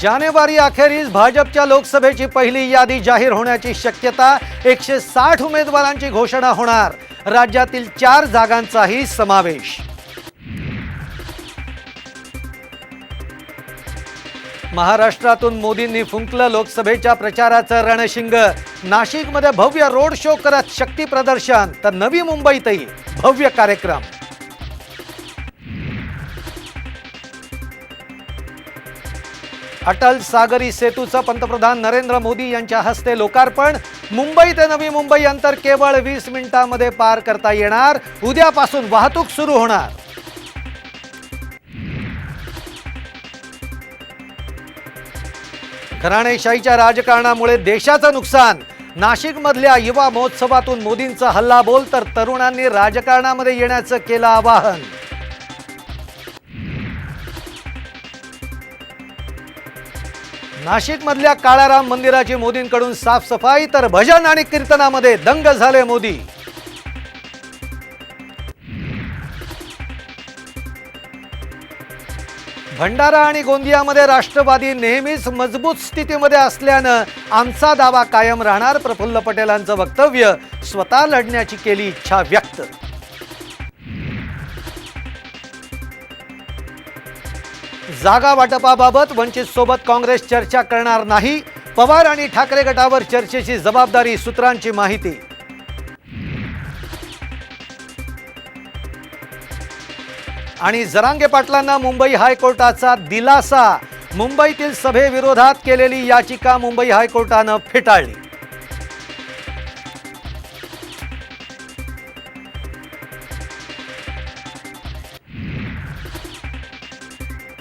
जानेवारी अखेरीस भाजपच्या लोकसभेची पहिली यादी जाहीर होण्याची शक्यता एकशे साठ उमेदवारांची घोषणा होणार. राज्यातील चार जागांचाही समावेश. महाराष्ट्रातून मोदींनी फुंकलं लोकसभेच्या प्रचाराचं रणशिंग. नाशिकमध्ये भव्य रोड शो करत शक्ती प्रदर्शन. तर नवी मुंबईतही भव्य कार्यक्रम. अटल सागरी सेतूचं पंतप्रधान नरेंद्र मोदी यांच्या हस्ते लोकार्पण. मुंबई ते नवी मुंबई अंतर केवळ वीस मिनिटांमध्ये पार करता येणार. उद्यापासून वाहतूक सुरू होणार. घराणेशाहीच्या राजकारणामुळे देशाचं नुकसान. नाशिकमधल्या युवा महोत्सवातून मोदींचा हल्ला बोल तर तरुणांनी राजकारणामध्ये येण्याचं केलं आवाहन. नाशिकमधल्या काळाराम मंदिराची मोदींकडून साफसफाई तर भजन आणि कीर्तनामध्ये दंग झाले मोदी. भंडारा आणि गोंदियामध्ये राष्ट्रवादी नेहमीच मजबूत स्थितीमध्ये असल्यानं आमचा दावा कायम राहणार प्रफुल्ल पटेलांचं वक्तव्य स्वतः लढण्याची केली इच्छा व्यक्त. जागा वाटपाबाबत वंचित सोबत काँग्रेस चर्चा करणार नाही. पवार आणि ठाकरे गटावर चर्चेची जबाबदारी सूत्रांची माहिती. आणि जरांगे पाटलांना मुंबई हायकोर्टाचा दिलासा. मुंबईतील सभेविरोधात केलेली याचिका मुंबई हायकोर्टानं फेटाळली.